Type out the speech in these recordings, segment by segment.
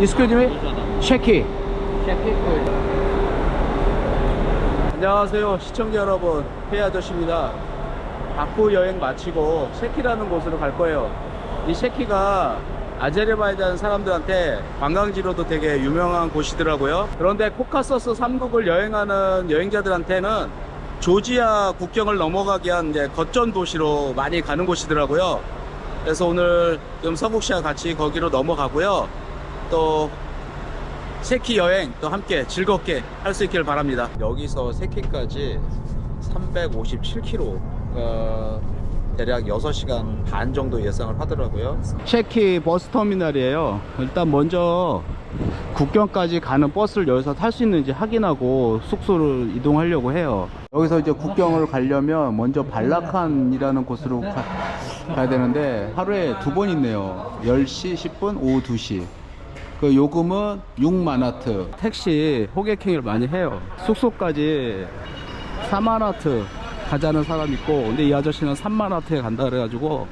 Excuse me? 쉐키. 안녕하세요 시청자 여러분. 페 아저씨입니다. 바쿠 여행 마치고 쉐키라는 곳으로 갈 거예요. 이 쉐키가 아제르바이잔 사람들한테 관광지로도 되게 유명한 곳이더라고요. 그런데 코카서스 3국을 여행하는 여행자들한테는 조지아 국경을 넘어가기 위한 이제 거점 도시로 많이 가는 곳이더라고요. 그래서 오늘 좀 서국 씨와 같이 거기로 넘어가고요 또 세키 여행 또 함께 즐겁게 할 수 있기를 바랍니다. 여기서 세키까지 357km, 어, 대략 6시간 반 정도 예상을 하더라고요. 세키 버스 터미널이에요. 일단 먼저 국경까지 가는 버스를 여기서 탈 수 있는지 확인하고 숙소를 이동하려고 해요. 여기서 이제 국경을 가려면 먼저 발라칸이라는 곳으로 가, 가야 되는데 하루에 두 번 있네요. 10시 10분, 오후 2시. 그 요금은 6만아트. 택시 호객행위를 많이 해요. 숙소까지 4만아트 가자는 사람 있고 근데 이 아저씨는 3만아트에 간다 그래가지고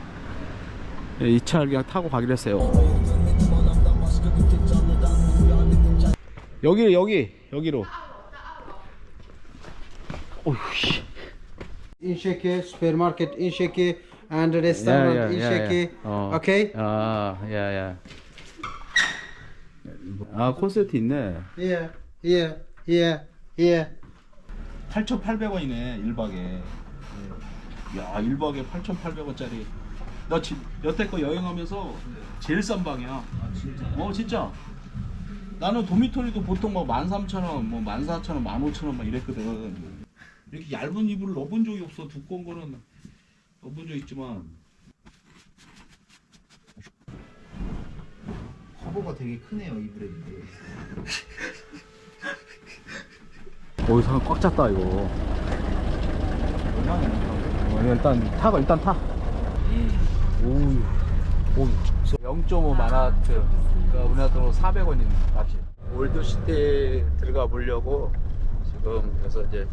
예, 이 차를 그냥 타고 가기로 했어요. 여기 여기 여기로. 오휴 Insheki, supermarket Insheki, and restaurant. Okay? 야야 아 콘서트 있네. Here, here, here, here. 8,800원이네 1박에. 야 1박에 8,800원짜리. 나 지, 여태껏 여행하면서 제일 싼 방이야. 아 진짜? 어 진짜. 나는 도미토리도 보통 막 13,000원 뭐 14,000원 15,000원 막 이랬거든. 이렇게 얇은 이불을 넣어본 적이 없어. 두꺼운 거는 넣어본 적 있지만 커버가 되게 크네요 이 브랜드. 오 이거 꽉 찼다 이거. 어, 일단 타가 일단 타. 오우 오0.5 마나트. 그러니까 우리나라 돈으로 400원인 값이. 올드시티 들어가 보려고 지금 그래서 이제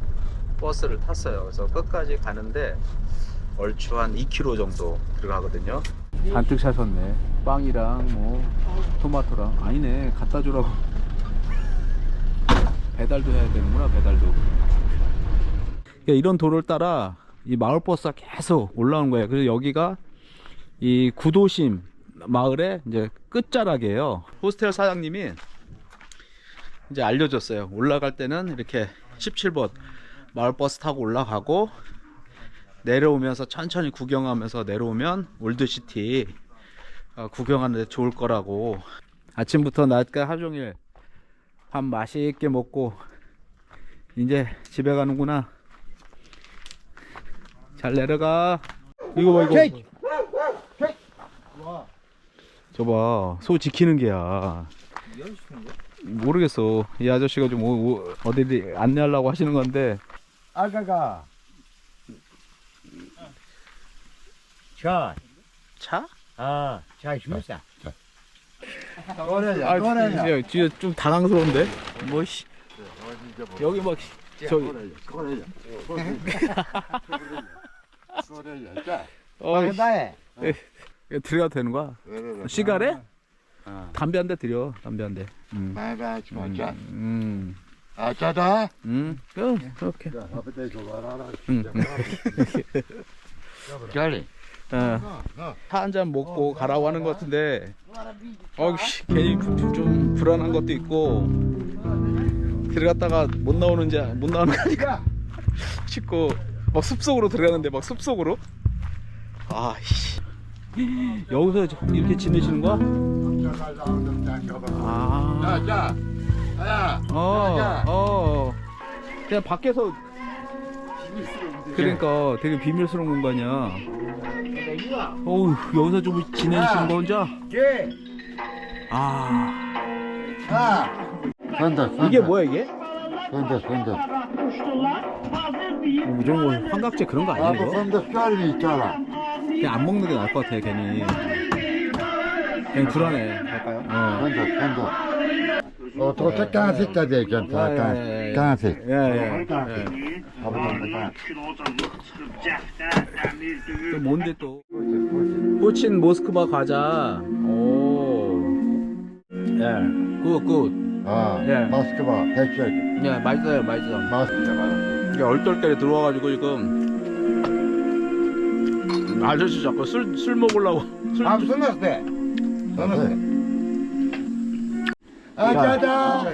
버스를 탔어요. 그래서 끝까지 가는데 얼추 한 2km 정도 들어가거든요 잔뜩 사셨네. 빵이랑 뭐 토마토랑. 아니네. 갖다 주라고. 배달도 해야 되는구나 배달도. 그러니까 이런 도로를 따라 이 마을 버스가 계속 올라오는 거예요 그래서 여기가 이 구도심 마을의 이제 끝자락이에요. 호스텔 사장님이 이제 알려줬어요. 올라갈 때는 이렇게 17번 마을 버스 타고 올라가고 내려오면서 천천히 구경하면서 내려오면 올드시티 어, 구경하는데 좋을 거라고 아침부터 낮까지 하루 종일 밥 맛있게 먹고 이제 집에 가는구나. 잘 내려가. 이거 봐 이거. 저봐 소 지키는 개야. 모르겠어. 이 아저씨가 좀 어디 안내하려고 하시는 건데 아가가. 자, 차? 아, 자, 주무사. 아, 진짜, 진짜 좀 당황스러운데. 뭐 씨. 여기 막 저기 어, 나에. 이거 들어가도 되는 거야? 시가래? 담배 한 대 드려. 담배 한 대. 음. 마가 주마자 음. 아 짜다 음. 어, 그렇게. 아버지 좋아라 음. 음. 어. 차한 잔 먹고 가라고 하는 것 같은데. 어, 씨, 괜히 좀, 좀 불안한 것도 있고. 들어갔다가 못 나오는지 못 나오는 거 아니까 싶고. 막 숲속으로 들어가는데 막 숲속으로? 아씨. 여기서 이렇게 지내시는 거야? 아, 야. 어, 어, 그냥 밖에서 그러니까 되게 비밀스러운 공간이야. 어우 여기서 좀 지내시는 거 혼자? 예. 아 아 간다 이게 뭐야 이게? 간다 간다 뭐 이런 거 환각제 그런 거 아니야 이거? 간다 쌀이 있잖아 그냥 안 먹는 게 나을 것 같아 괜히. 그냥 불안해. 갈까요? 어. 간다 간다 어 도착 간식까지 괜찮다 예, 간- 예, 예. 예, 또 뭔데 또? 포친 모스크바 과자. 오. 예. 굿, 굿. 아, 예. 마스크바, 백색. 예, 맛있어요, 맛있어. 마스크. 이게 얼떨결에 들어와가지고 지금 아저씨 자꾸 술, 술 먹으려고 술 아, 끝났을 때. 아자자. 아, 끝났지. 잡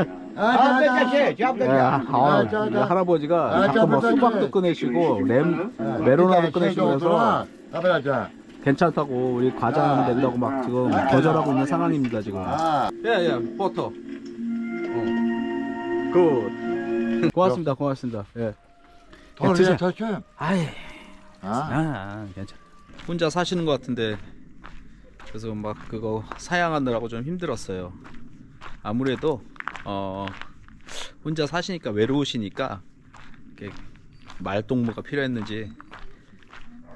예, 아, 아. 할아버지가 아, 자꾸 뭐 수박도 자. 꺼내시고 램, 메로나도 꺼내시면서. 괜찮다고 우리 과자 하나 낸다고 막 지금 거절하고 있는 상황입니다 지금 아, 예예 버터 어. 굿 고맙습니다 고맙습니다 예더 드세요. 아이 아, 아, 괜찮아. 혼자 사시는 것 같은데 그래서 막 그거 사양하느라고 좀 힘들었어요. 아무래도 어 혼자 사시니까 외로우시니까 말동무가 필요했는지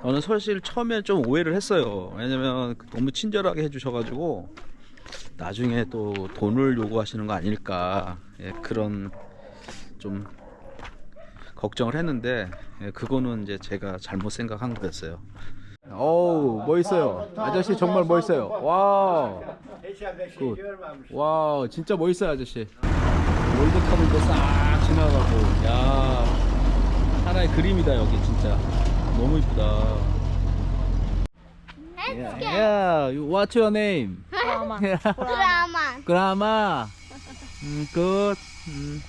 저는 사실 처음에 좀 오해를 했어요. 왜냐면 너무 친절하게 해주셔가지고 나중에 또 돈을 요구하시는 거 아닐까 예, 그런 좀 걱정을 했는데 예, 그거는 이제 제가 잘못 생각한 거였어요. 어우 멋있어요. 아저씨 정말 멋있어요. 와, 굿. 와 진짜 멋있어요 아저씨. 월드컵을도 싹 지나가고, 야 하나의 그림이다 여기 진짜 너무 이쁘다. Yeah, you- what's your name? Drama. 그라마. 그라마. 음, 굿. 음.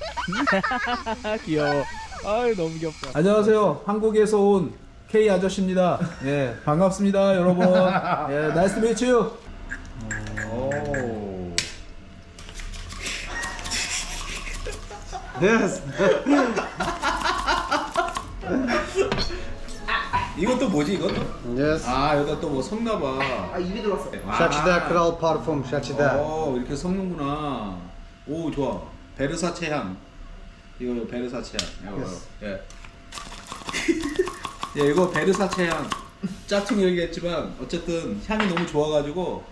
귀여워. 아유, 너무 귀엽다. 안녕하세요. 한국에서 온 K 아저씨입니다. 예, 반갑습니다, 여러분. 예, 나이스 미츠 유. 이것도 뭐지, 이것도? Yes. 아, 여기다 또 뭐 섞나봐. Shachida Kral parfum. Shachida. 어 이렇게 섞는구나. 오 좋아. 베르사체 향. 이거 베르사체 향. 이거 예. 예 이거 베르사체 향. 짝퉁 얘기했지만 어쨌든 향이 너무 좋아가지고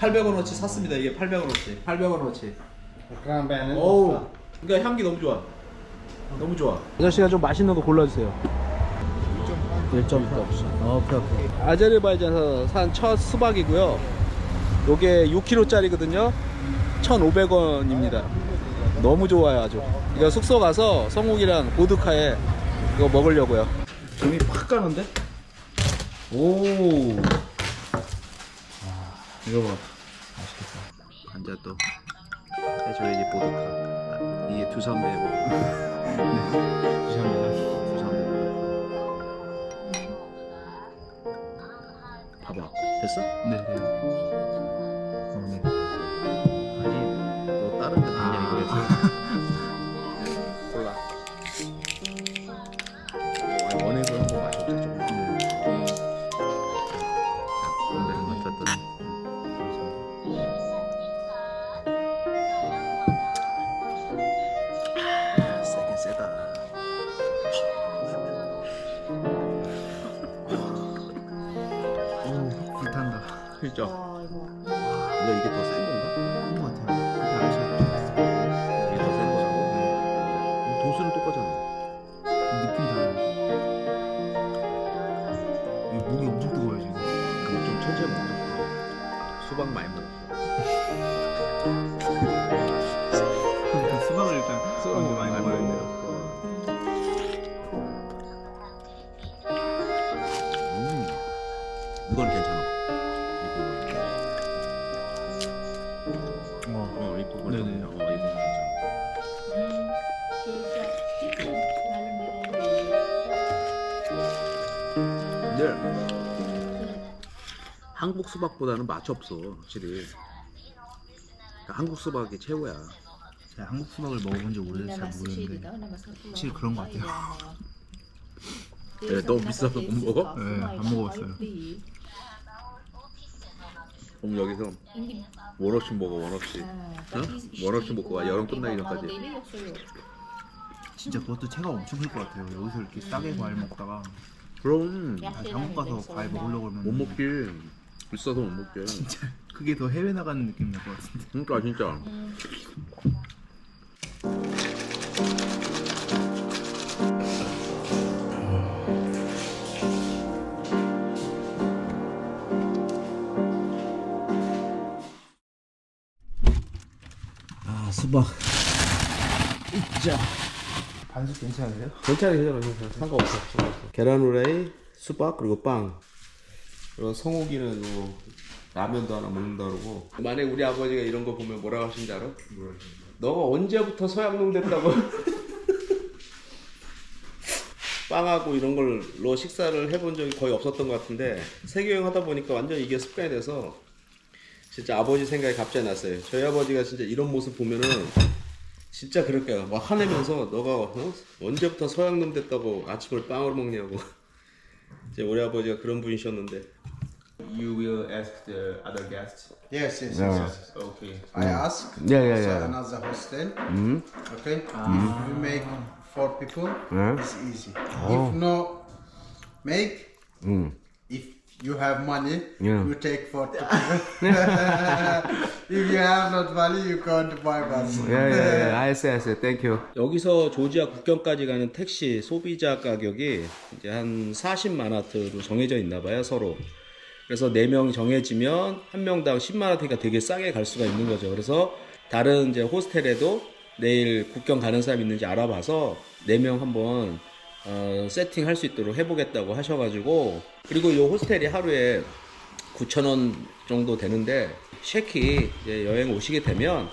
800원어치 샀습니다. 이게 800원어치. 800원어치. Kran beğendin. 오. 그러니까 향기 너무 좋아. 너무 좋아. 아저씨가 좀 맛있는 거 골라주세요. 1.8 없어. 오케이 오케이. 아제르바이잔에서 산 첫 수박이고요. 요게 6kg짜리거든요. 1,500원입니다. 너무 좋아요 아주. 이거 숙소 가서 성욱이랑 보드카에 이거 먹으려고요. 좀이 팍 가는데? 오. 아, 이거 봐. 맛있겠다. 앉아 또 해줘야지 보드카. 아, 이게 두산배고. 네. 두산배다. 두산배. 봐봐. 됐어? 네. 네. 진짜. 근데 이게 더 센 건가? 그런 것 같아요. 그때 아저씨가 이게 더 센 거라고? 도수는 똑같잖아. 느낌이 달라요. 이 목이 엄청 뜨거워요 지금. 그럼 좀 천천히 먹자. 수박 많이 먹어. 일단 수박을 일단 먼저 많이 먹어야 돼요. 음, 이건 괜찮아. 수박보다는 맛이 없어, 확실히. 그러니까 한국 수박이 최고야. 제가 한국 수박을 먹어본 지 오래돼서 잘 모르는데 확실히 그런 것 같아요. 네, 너무 비싸서 못 먹어? 네, 안 먹어봤어요. 그럼 여기서 원어씩 먹어, 원어씩. 어? 원어씩 먹고 와, 여름 끝나기 전까지. 진짜 그것도 체가 엄청 클 것 같아요. 여기서 이렇게 싸게 과일 먹다가 그럼 다시 한국 가서 과일 먹으려고 그러면 못 먹지. 비싸서 못 먹지. 진짜 그게 더 해외 나가는 느낌 날 것 같은데. 그러니까 진짜. 수박 있자 반숙 괜찮으세요? 괜찮아 괜찮아 괜찮아 상관없어 상관없어 계란 후라이 수박 그리고 빵 그리고 성욱이는 뭐 라면도 하나 먹는다 그러고 만약 우리 아버지가 이런 거 보면 뭐라고 하신지 알아? 너가 언제부터 서양놈 됐다고 빵하고 이런 걸로 식사를 해본 적이 거의 없었던 것 같은데 세계여행 하다 보니까 완전 이게 습관이 돼서 진짜 아버지 생각이 갑자기 났어요 저희 아버지가 진짜 이런 모습 보면은 진짜 그럴 거야. 막 화내면서 너가 어? 언제부터 서양놈 됐다고 아침을 빵으로 먹냐고. 이제 우리 아버지가 그런 분이셨는데. You will ask the other guests. Yes, yes, Yeah. yes. yes. Okay. I ask. Yeah, yeah, also yeah. Another hostel. Mm-hmm. Okay. If we make four people, Yeah. it's easy. Oh. If no, make. Mm. If you have money, Yeah. you take four people. if you have not money, you can't buy bus. 예예예. 알았어 알았어. 땡큐. 여기서 조지아 국경까지 가는 택시 소비자 가격이 이제 한 40만 와트로 정해져 있나 봐요 서로. 그래서 4명 정해지면 한 명당 10만 와트가 되게 싸게 갈 수가 있는 거죠. 그래서 다른 이제 호스텔에도 내일 국경 가는 사람 있는지 알아봐서 4명 한번 어, 세팅할 수 있도록 해보겠다고 하셔가지고 그리고 이 호스텔이 하루에 9,000원 정도 되는데 쉐키 이제 여행 오시게 되면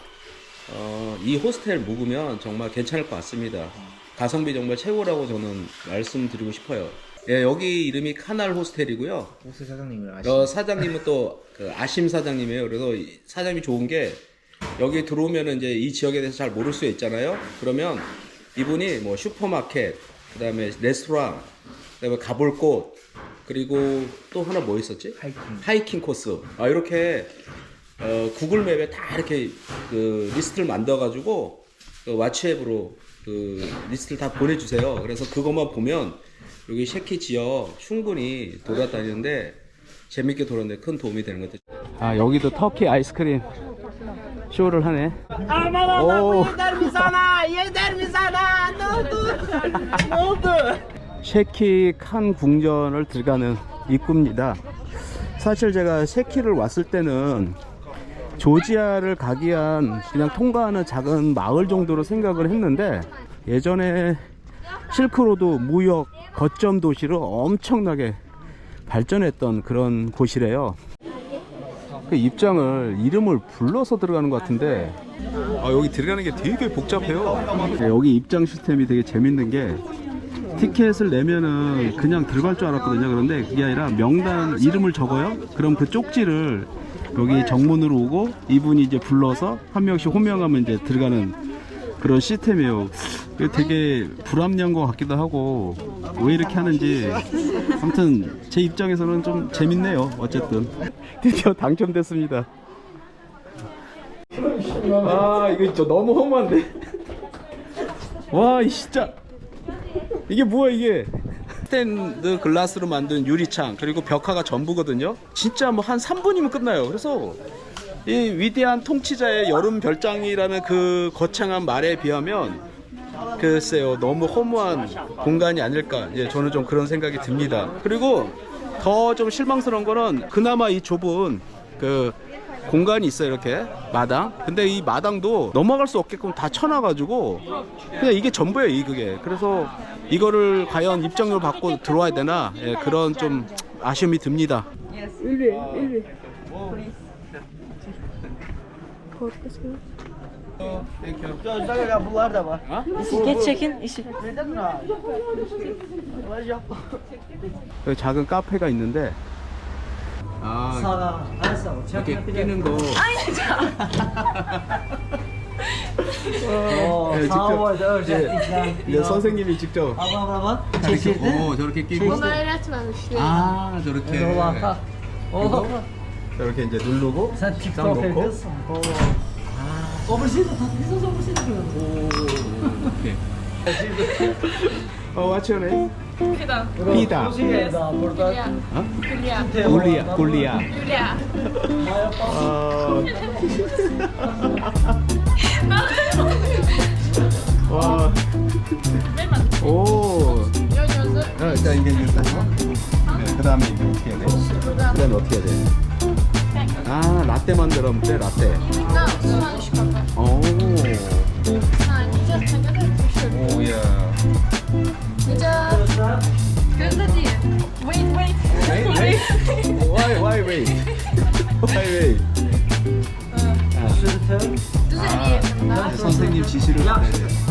어, 이 호스텔 묵으면 정말 괜찮을 것 같습니다. 가성비 정말 최고라고 저는 말씀드리고 싶어요. 예, 여기 이름이 카날 호스텔이고요. 호스 사장님을 아시 어, 사장님은 또 그 아심 사장님이에요. 그래서 이 사장님이 좋은 게 여기 들어오면은 이제 이 지역에 대해서 잘 모를 수 있잖아요. 그러면 이분이 뭐 슈퍼마켓, 그다음에 레스토랑, 그다음에 가볼 곳, 그리고 또 하나 뭐 있었지? 하이킹. 하이킹 코스. 아 이렇게 어, 구글 맵에 다 이렇게 그 리스트를 만들어 가지고 그 왓츠앱으로 그 리스트를 다 보내주세요. 그래서 그것만 보면 여기 쉐키 지역 충분히 돌아다니는데 재밌게 돌았는데 큰 도움이 되는 것 같아요. 아 여기도 터키 아이스크림 쇼를 하네. 오. 쉐키 칸 궁전을 들어가는 입구입니다. 사실 제가 쉐키를 왔을 때는 조지아를 가기 위한 그냥 통과하는 작은 마을 정도로 생각을 했는데 예전에 실크로드 무역 거점 도시로 엄청나게 발전했던 그런 곳이래요. 그 입장을 이름을 불러서 들어가는 것 같은데 아, 여기 들어가는 게 되게 복잡해요. 네, 여기 입장 시스템이 되게 재밌는 게 티켓을 내면은 그냥 들어갈 줄 알았거든요. 그런데 그게 아니라 명단 이름을 적어요. 그럼 그 쪽지를 여기 정문으로 오고 이분이 이제 불러서 한 명씩 호명하면 이제 들어가는 그런 시스템이에요. 이게 되게 불합리한 것 같기도 하고 왜 이렇게 하는지 아무튼 제 입장에서는 좀 재밌네요. 어쨌든 드디어 당첨됐습니다. 아 이거 저 너무 허무한데. 와, 이 진짜 이게 뭐야 이게? 스탠드 글라스로 만든 유리창 그리고 벽화가 전부거든요. 진짜 뭐 한 3분이면 끝나요. 그래서 이 위대한 통치자의 여름 별장이라는 그 거창한 말에 비하면 글쎄요 너무 허무한 공간이 아닐까. 예, 저는 좀 그런 생각이 듭니다. 그리고 더 좀 실망스러운 거는 그나마 이 좁은 그 공간이 있어요 이렇게. 마당. 근데 이 마당도 넘어갈 수 없게끔 다 쳐놔가지고 그냥 이게 전부예요 이 그게. 그래서 이거를 과연 입장료 받고 들어와야 되나? 예, 그런 좀 아쉬움이 듭니다 Geç çekin. işi. 여기 작은 카페가 있는데 아 이렇게 끼는 거 네, 직접 네, 네, 선생님이 직접 이렇게 오 저렇게 끼고 öğretmemişler. 아 저렇게 그리고 저렇게 이제 누르고 Sen TikTok 놓고. Oo. Obrigado, tá pensando sobre 이렇게 어 what's your name? 피다 você. Burada 어? Julia. 골리아 골리아 Julia. 어... 와. 오. Gör så. 어, 자, 이게 일단 네, 그 다음에 이제 어떻게 해야 돼? 그 다음에 어떻게 해야 돼? 아 라떼 만들어 먹대 라떼 Da, usunę szkoda. 오 Ha, gdzie czekaj, 오야 gdzie... Gdzie ty? Wait, wait. Wait, wait. Why why wait Why wait 아, 선생님 지시를 받아야 돼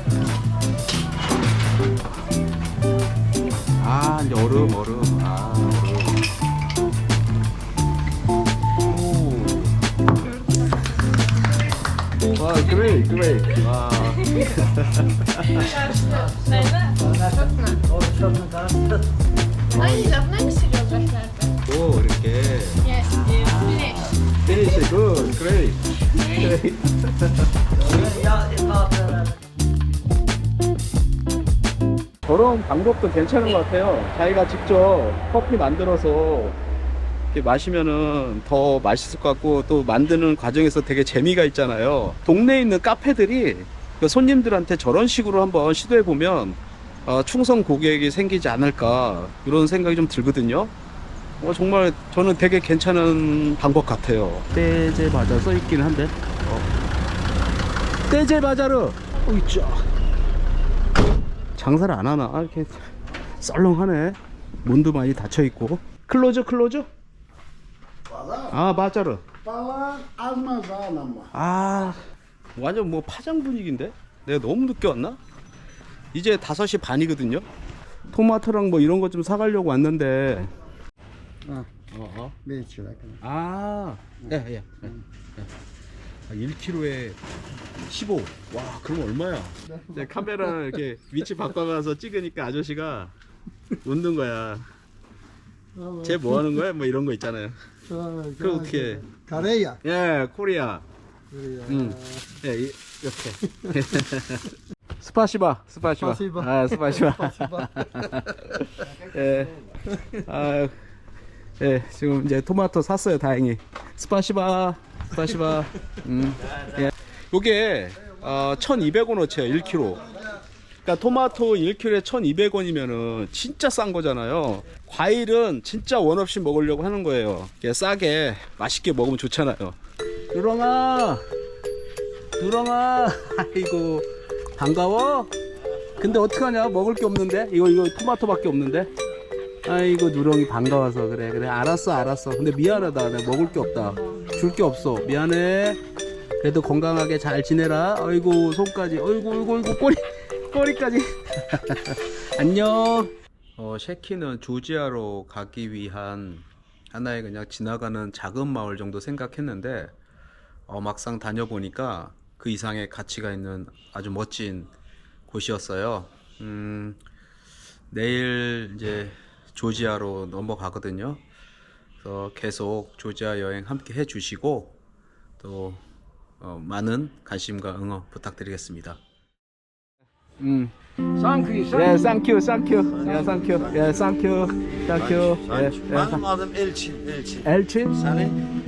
그레이, 그레이. 와. Lafına mı sürüyoruz başlarda? 오, 이렇게. Yes, yes. 피니시 굿, 그레이. 그레이. Ya kahveler. 저런 방법도 괜찮은 것 같아요. 자기가 직접 커피 만들어서 마시면은 더 맛있을 것 같고 또 만드는 과정에서 되게 재미가 있잖아요. 동네에 있는 카페들이 그 손님들한테 저런 식으로 한번 시도해 보면 어, 충성 고객이 생기지 않을까 이런 생각이 좀 들거든요. 어, 정말 저는 되게 괜찮은 방법 같아요. 떼제 바자 써 있긴 한데. 어. 떼제 바자르. 어, 있죠. 장사를 안 하나 아, 이렇게 썰렁하네 문도 많이 닫혀 있고 클로즈 클로즈 아 바자르 Falan almaz ağlama. 아 완전 뭐 파장 분위기인데 내가 너무 늦게 왔나 이제 5시 반이거든요 토마토랑 뭐 이런 거 좀 사가려고 왔는데 어. 어, 어. Beş lira. 아, 예, 예. 예. 예. 아, 1kg에 15. 와, 그럼 얼마야? 내 카메라 이렇게 위치 바꿔가서 찍으니까 아저씨가 웃는 거야. 쟤 뭐 하는 거야? 뭐 이런 거 있잖아요. 그럼 어떻게 해? Kareya. 예, 코리아. 응. 예, 이- 이렇게. 스파시바, 스파시바. 스파시바. 아, 스파시바. 예. 아, 예, 지금 이제 토마토 샀어요, 다행히. 스파시바, 스파시바. 음. 예. 요게 어, 1,200원어치예요, 1kg. 그러니까 토마토 1kg에 1,200원이면은 진짜 싼 거잖아요. 과일은 진짜 원 없이 먹으려고 하는 거예요. 싸게 맛있게 먹으면 좋잖아요. 누렁아, 누렁아, 아이고 반가워. 근데 어떡하냐? 먹을 게 없는데 이거 이거 토마토밖에 없는데. 아이고 누렁이 반가워서 그래 그래 알았어 알았어. 근데 미안하다 내가 먹을 게 없다. 줄 게 없어 미안해. 그래도 건강하게 잘 지내라. 아이고 손까지. 아이고 아이고 아이고 꼬리 꼬리까지. 안녕. 어 셰키는 조지아로 가기 위한 하나의 그냥 지나가는 작은 마을 정도 생각했는데 어, 막상 다녀보니까 그 이상의 가치가 있는 아주 멋진 곳이었어요. 음, 내일 이제 조지아로 넘어가거든요. 그래서 계속 조지아 여행 함께 해주시고 또 어, 많은 관심과 응원 부탁드리겠습니다. 음. Sanki 예, 쌍큐, 쌍큐. 예, 쌍큐. 예, 쌍큐. 쌍큐. 예, 예. Benim adım Elçin. Elçin. 엘친? Senin?